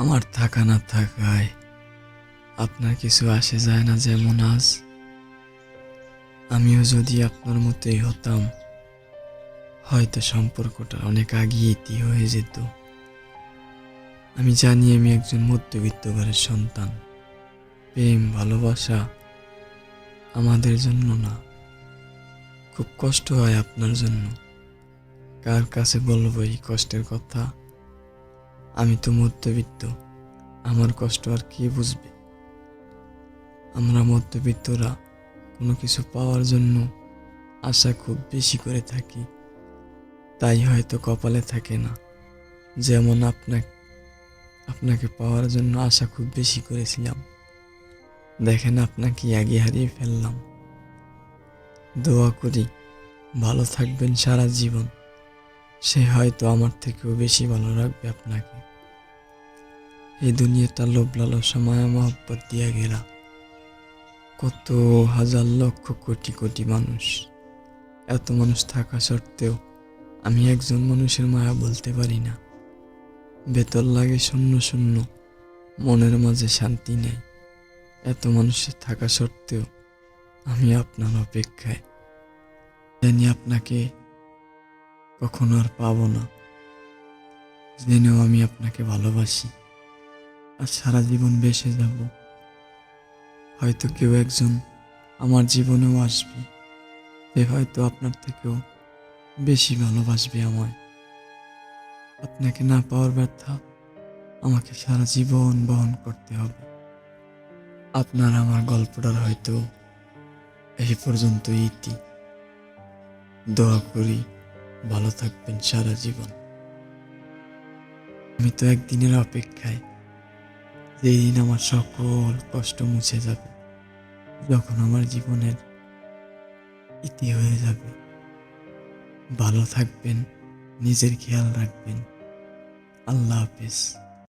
আমার থাকা না থাকায় আপনার কিছু আসে যায় না যেমন আজ। আমিও যদি আপনার মতোই হতাম, হয়তো সম্পর্কটা অনেক আগেই ইতি হয়ে যেত। আমি জানি আমি একজন মধ্যবিত্ত ঘরের সন্তান। প্রেম, ভালোবাসা আমাদের জন্য না। খুব কষ্ট হয় আপনার জন্য। কার কাছে বলব এই কষ্টের কথা? আমি তো মধ্যবিত্ত। আমার কষ্ট আর কে বুঝবে? আমরা মধ্যবিত্তরা কোনো কিছু পাওয়ার জন্য আশা খুব বেশি করে থাকি। তাই হয়তো কপালে থাকে না। যেমন আপনাকে আপনাকে পাওয়ার জন্য আশা খুব বেশি করেছিলাম। দেখেন আপনাকে আগে হারিয়ে ফেললাম। দোয়া করি, ভালো থাকবেন সারা জীবন। সে হয়তো আমার থেকেও বেশি ভালো রাখবে আপনাকে। এই দুনিয়াটা লোভ লালসা মায়া মহব্বত দিয়া ঘেরা। কত হাজার লক্ষ কোটি কোটি মানুষ। এত মানুষ থাকা সত্ত্বেও আমি একজন মানুষের মায়া বলতে পারি না। বেতর লাগে শূন্য শূন্য, মনের মাঝে শান্তি নেই। এত মানুষের থাকা সত্ত্বেও আমি আপনার অপেক্ষায়। জানি আপনাকে কখনো আর পাবো না। জেনেও আমি আপনাকে ভালোবাসি। আর সারা জীবন বেসে যাব। হয়তো কেউ একজন আমার জীবনেও আসবে। সে হয়তো আপনার থেকেও বেশি ভালোবাসবে আমায়। আপনাকে না পাওয়ার ব্যথা আমাকে সারা জীবন বহন করতে হবে। আপনার আমার গল্পটার হয়তো এই পর্যন্ত ইতি। দোয়া করি ভালো থাকবেন সারা জীবন। আমি তো একদিনের অপেক্ষায়, যেদিন আমার সকল কষ্ট মুছে যাবে, যখন আমার জীবনের ইতি হয়ে যাবে। ভালো থাকবেন, নিজের খেয়াল রাখবেন। আল্লাহ হাফেজ।